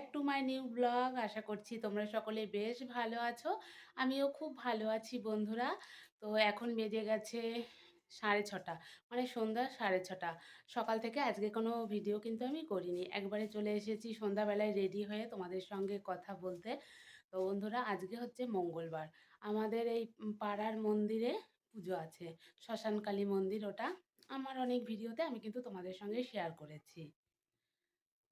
Back to my new blog আশা করছি তোমরা সকলে বেশ ভালো আছো। আমিও খুব ভালো আছি বন্ধুরা। তো এখন বেজে গেছে সাড়ে ছটা। মানে সন্ধ্যা সাড়ে ছটা। সকাল থেকে আজকে কোনো ভিডিও কিন্তু আমি করিনি। একবারে চলে এসেছি সন্ধ্যাবেলায় রেডি হয়ে তোমাদের সঙ্গে কথা বলতে। তো বন্ধুরা, আজকে হচ্ছে মঙ্গলবার। আমাদের এই পাড়ার মন্দিরে পুজো আছে। শ্মশানকালী মন্দির ওটা। আমার অনেক ভিডিওতে আমি কিন্তু তোমাদের সঙ্গে শেয়ার করেছি।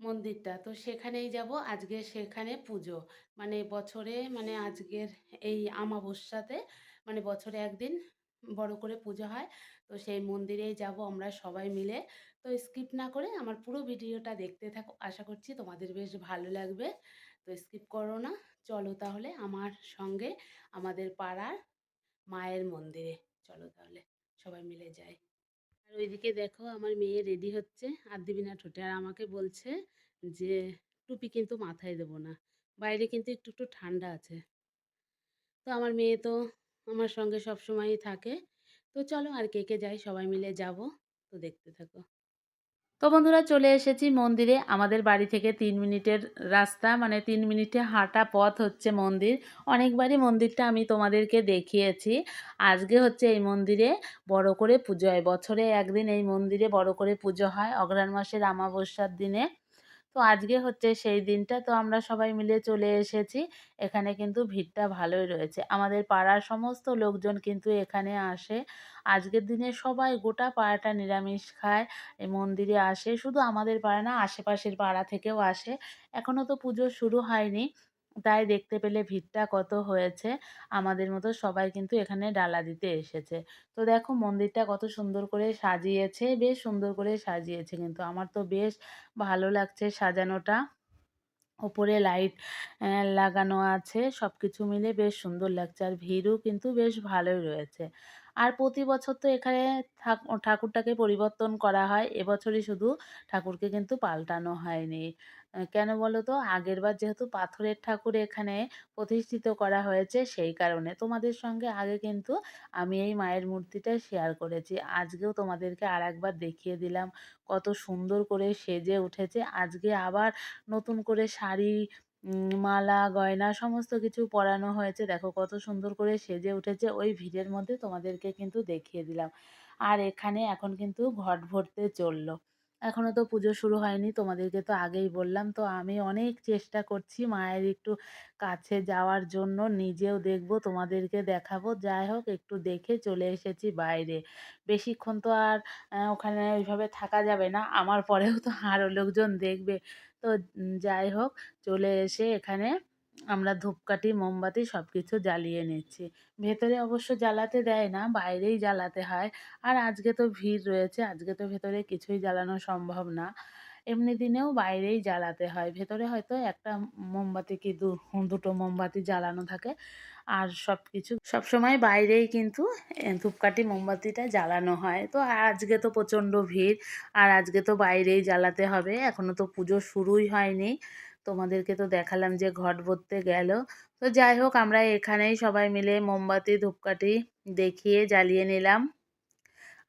মন্দিরটা। তো সেখানেই যাব। আজকে সেখানে পুজো। মানে বছরে মানে আজকের এই আমাবস্যাতে মানে বছরে একদিন বড় করে পুজো হয়। তো সেই মন্দিরেই যাব আমরা সবাই মিলে। তো স্কিপ না করে আমার পুরো ভিডিওটা দেখতে থাকো। আশা করছি তোমাদের বেশ ভালো লাগবে। তো স্কিপ করো না। চলো তাহলে আমার সঙ্গে আমাদের পাড়ার মায়ের মন্দিরে। চলো তাহলে সবাই মিলে যাই। আর ওইদিকে দেখো আমার মেয়ে রেডি হচ্ছে, আর দিবি না ঠোঁটে। আর আমাকে বলছে যে, টুপি কিন্তু মাথায় দেবো না, বাইরে কিন্তু একটু একটু ঠান্ডা আছে। তো আমার মেয়ে তো আমার সঙ্গে সব সময়ই থাকে। তো চলো আর কে কে যাই সবাই মিলে যাব, তো দেখতে থাকো। তো বন্ধুরা চলে এসেছি মন্দিরে। আমাদের বাড়ি থেকে তিন মিনিটের রাস্তা মানে তিন মিনিটে হাঁটা পথ হচ্ছে মন্দির। অনেকবারই মন্দিরটা আমি তোমাদেরকে দেখিয়েছি। আজকে হচ্ছে এই মন্দিরে বড় করে পুজো হয়। বছরে একদিন এই মন্দিরে বড় করে পুজো হয়। অগ্রাণ মাসের আমাবস্যার দিনে। তো আজকে হচ্ছে সেই দিনটা তো আমরা সবাই মিলে চলে এসেছি। এখানে কিন্তু ভিড়টা ভালোই রয়েছে। আমাদের পাড়ার সমস্ত লোকজন কিন্তু এখানে আসে। আজকের দিনে সবাই গোটা পাড়াটা নিরামিষ খায় এই মন্দিরে আসে। শুধু আমাদের পাড়া না, আশেপাশের পাড়া থেকেও আসে। এখনও তো পুজো শুরু হয়নি। তাই দেখতে পেলে ভিড়টা কত হয়েছে, আমাদের মতো সবাই কিন্তু এখানে ডালা দিতে এসেছে। তো দেখো মন্দিরটা কত সুন্দর করে সাজিয়েছে, বেশ সুন্দর করে সাজিয়েছে কিন্তু আমার তো বেশ ভালো লাগছে সাজানোটা। ওপরে লাইট লাগানো আছে সব কিছু মিলে বেশ সুন্দর লাগছে আর ভিড়ও কিন্তু বেশ ভালোই রয়েছে। আর প্রতি বছর তো এখানে ঠাকুরটাকে পরিবর্তন করা হয়, এবছরই শুধু ঠাকুরকে কিন্তু পাল্টানো হয়নি। কেন বলো তো আগেরবার যেহেতু পাথরের ঠাকুর এখানে প্রতিষ্ঠিত করা হয়েছে, সেই কারণে। তোমাদের সঙ্গে আগে কিন্তু আমি এই মায়ের মূর্তিটা শেয়ার করেছি। আজকেও তোমাদেরকে আর একবার দেখিয়ে দিলাম কত সুন্দর করে সেজে উঠেছে। আজকে আবার নতুন করে শাড়ি মালা, গয়না সমস্ত কিছু পরানো হয়েছে। দেখো কত সুন্দর করে সেজে উঠেছে। ওই ভিড়ের মধ্যে তোমাদেরকে কিন্তু দেখিয়ে দিলাম। আর এখানে এখন কিন্তু ঘট ভরতে চলল। এখনও তো পুজো শুরু হয়নি, তোমাদেরকে তো আগেই বললাম। তো আমি অনেক চেষ্টা করছি মায়ের একটু কাছে যাওয়ার জন্য, নিজেও দেখব, তোমাদেরকে দেখাবো। যাই হোক, একটু দেখে চলে এসেছি বাইরে। বেশিক্ষণ তো আর ওখানে ওইভাবে থাকা যাবে না, আমার পরেও তো আরও লোকজন দেখবে। তো যাই হোক, চলে এসে এখানে আমরা ধূপকাঠি, মোমবাতি সব কিছু জ্বালিয়ে নিচ্ছি। ভেতরে অবশ্য জ্বালাতে দেয় না, বাইরেই জ্বালাতে হয়। আর আজকে তো ভিড় রয়েছে, আজকে তো ভেতরে কিছুই জ্বালানো সম্ভব না। এমনি দিনেও বাইরেই জ্বালাতে হয়। ভেতরে হয়তো একটা মোমবাতি কি দুটো মোমবাতি জ্বালানো থাকে। আর সব কিছু সবসময় বাইরেই কিন্তু ধূপকাঠি, মোমবাতিটা জ্বালানো হয়। তো আজকে তো প্রচণ্ড ভিড়, আর আজকে তো বাইরেই জ্বালাতে হবে। এখনও তো পুজো শুরুই হয়নি। তোমাদেরকে তো দেখালাম যে ঘট ভরতে গেল। তো যাই হোক, আমরা এখানেই সবাই মিলে মোমবাতি, ধূপকাঠি দেখিয়ে জ্বালিয়ে নিলাম।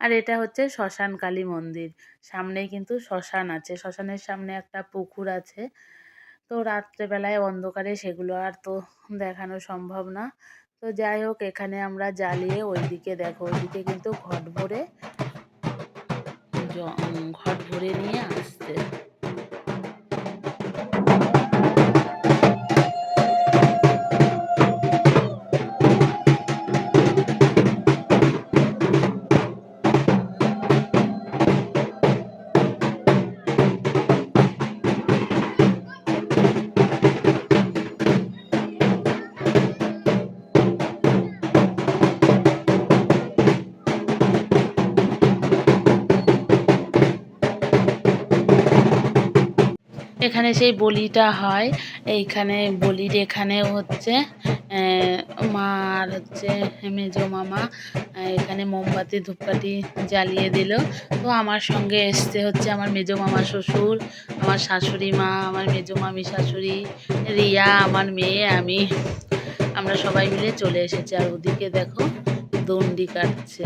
আর এটা হচ্ছে শ্মশান কালী মন্দির। সামনেই কিন্তু শ্মশান আছে। শ্মশানের সামনে একটা পুকুর আছে। তো রাত্রেবেলায় অন্ধকারে সেগুলো আর তো দেখানো সম্ভব না। তো যাই হোক, এখানে আমরা জ্বালিয়ে ওইদিকে দেখো, ওইদিকে কিন্তু ঘট ভরে ঘট ভরে নিয়ে আসছে। এখানে সেই বলিটা হয়। এইখানে বলির এখানে হচ্ছে মা আর হচ্ছে মেজো মামা এখানে মোমবাতি, ধূপকাঠি জ্বালিয়ে দিল। তো আমার সঙ্গে এসছে হচ্ছে আমার মেজো মামা শ্বশুর, আমার শাশুড়ি মা, আমার মেজো মামি শাশুড়ি, রিয়া, আমার মেয়ে, আমি। আমরা সবাই মিলে চলে এসেছি। আর ওদিকে দেখো দণ্ডি কাটছে।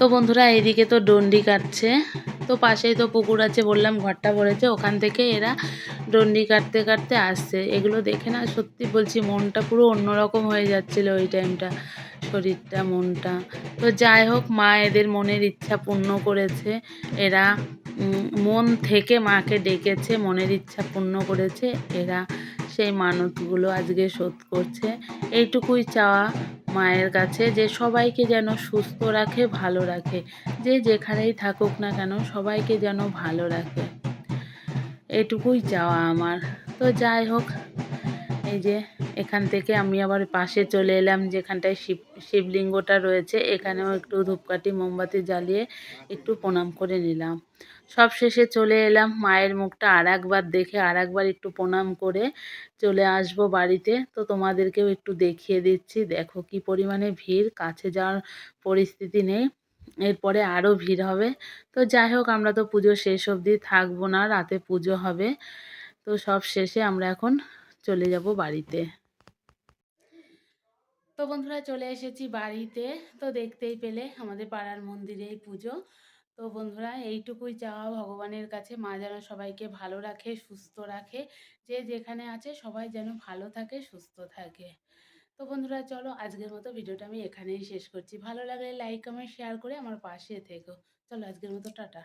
তো বন্ধুরা, এইদিকে তো ডন্ডি কাটছে। তো পাশেই তো পুকুর আছে বললাম, ঘরটা পড়েছে ওখান থেকে এরা ডন্ডি কাটতে কাটতে আসছে। এগুলো দেখে না সত্যি বলছি মনটা পুরো অন্যরকম হয়ে যাচ্ছিল ওই টাইমটা, শরীরটা, মনটা। তো যাই হোক, মা এদের মনের ইচ্ছা পূর্ণ করেছে। এরা মন থেকে মাকে ডেকেছে, মনের ইচ্ছা পূর্ণ করেছে। এরা সেই মানতগুলো আজকে শোধ করছে। এইটুকুই চাওয়া মায়ের কাছে যে সবাইকে যেন সুস্থ রাখে, ভালো রাখে। যে যেখানেই থাকুক না কেন সবাইকে যেন ভালো রাখে। এটুকুই চাওয়া আমার। তো যাই হোক, এই যে এখান থেকে আমি আবার পাশে চলে এলাম, যেখানটায় শিব, শিবলিঙ্গটা রয়েছে। এখানেও একটু ধূপকাঠি, মোমবাতি জ্বালিয়ে একটু প্রণাম করে নিলাম। সব শেষে চলে এলাম মায়ের মুখটা আর একবার দেখে আর একবার একটু প্রণাম করে চলে আসব বাড়িতে। তো তোমাদেরকেও একটু দেখিয়ে দিচ্ছি, দেখো কি পরিমাণে ভিড়, কাছে যাওয়ার পরিস্থিতি নেই, এরপরে আরও ভিড় হবে। তো যাই হোক, আমরা তো পুজো শেষ অবধি থাকব না, রাতে পুজো হবে। তো সব শেষে আমরা এখন চলে যাব বাড়িতে। তো বন্ধুরা চলে এসেছি বাড়িতে। তো দেখতেই পেলে আমাদের পাড়ার মন্দিরেই পুজো। তো বন্ধুরা এইটুকুই চাওয়া ভগবানের কাছে। মা যেন সবাইকে ভালো রাখে, সুস্থ রাখে। যে যেখানে আছে সবাই যেন ভালো থাকে, সুস্থ থাকে। তো বন্ধুরা চলো আজকের মতো ভিডিওটা আমি এখানেই শেষ করছি। ভালো লাগলে লাইক কমেন্ট শেয়ার করে আমার পাশে থেকো। চলো আজকের মতো টাটা।